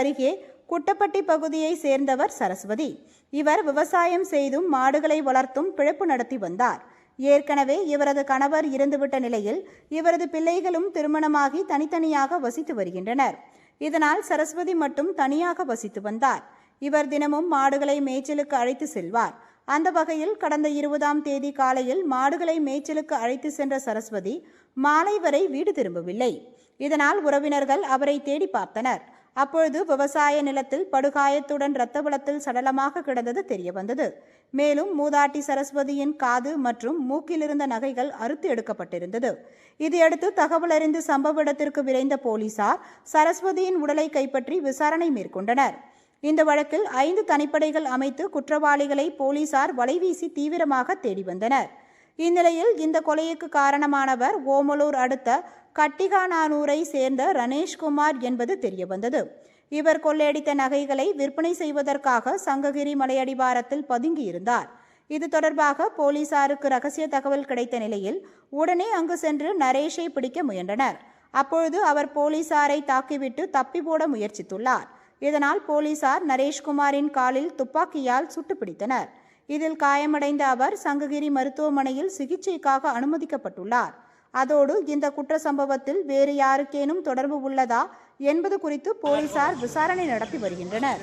அருகே குட்டப்பட்டி பகுதியை சேர்ந்தவர் சரஸ்வதி. இவர் விவசாயம் செய்தும் மாடுகளை வளர்த்தும் பிழைப்பு நடத்தி வந்தார். ஏற்கனவே இவரது கணவர் இறந்துவிட்ட நிலையில் இவரது பிள்ளைகளும் திருமணமாகி தனித்தனியாக வசித்து வருகின்றனர். இதனால் சரஸ்வதி மட்டும் தனியாக வசித்து வந்தார். இவர் தினமும் மாடுகளை மேய்ச்சலுக்கு அழைத்து செல்வார். அந்த வகையில் கடந்த இருபதாம் தேதி காலையில் மாடுகளை மேய்ச்சலுக்கு அழைத்து சென்ற சரஸ்வதி மாலை வரை வீடு திரும்பவில்லை. இதனால் உறவினர்கள் அவரை தேடி பார்த்தனர். அப்பொழுது விவசாய நிலத்தில் படுகாயத்துடன் இரத்த வளத்தில் சடலமாக கிடந்தது தெரியவந்தது. மேலும் மூதாட்டி சரஸ்வதியின் காது மற்றும் மூக்கிலிருந்த நகைகள் அறுத்து எடுக்கப்பட்டிருந்தது. இதையடுத்து தகவல் அறிந்து சம்பவ இடத்திற்கு விரைந்த போலீசார் சரஸ்வதியின் உடலை கைப்பற்றி விசாரணை மேற்கொண்டனர். இந்த வழக்கில் ஐந்து தனிப்படைகள் அமைத்து குற்றவாளிகளை போலீசார் வலைவீசி தீவிரமாக தேடி வந்தனர். இந்நிலையில் இந்த கொலைக்கு காரணமானவர் ஓமலூர் அடுத்த கட்டிகானானூரை சேர்ந்த ரணேஷ்குமார் என்பது தெரியவந்தது. இவர் கொள்ளையடித்த நகைகளை விற்பனை செய்வதற்காக சங்ககிரி மலையடிவாரத்தில் பதுங்கியிருந்தார். இது தொடர்பாக போலீசாருக்கு ரகசிய தகவல் கிடைத்த நிலையில் உடனே அங்கு சென்று நரேஷை பிடிக்க முயன்றனர். அப்பொழுது அவர் போலீசாரை தாக்கிவிட்டு தப்பி போட முயற்சித்துள்ளார். இதனால் போலீசார் நரேஷ்குமாரின் காலில் துப்பாக்கியால் சுட்டு பிடித்தனர் இதில் காயமடைந்த அவர் சங்ககிரி மருத்துவமனையில் சிகிச்சைக்காக அனுமதிக்கப்பட்டுள்ளார். அதோடு இந்த குற்ற சம்பவத்தில் வேறு யாருக்கேனும் தொடர்பு உள்ளதா என்பது குறித்து போலீசார் விசாரணை நடத்தி வருகின்றனர்.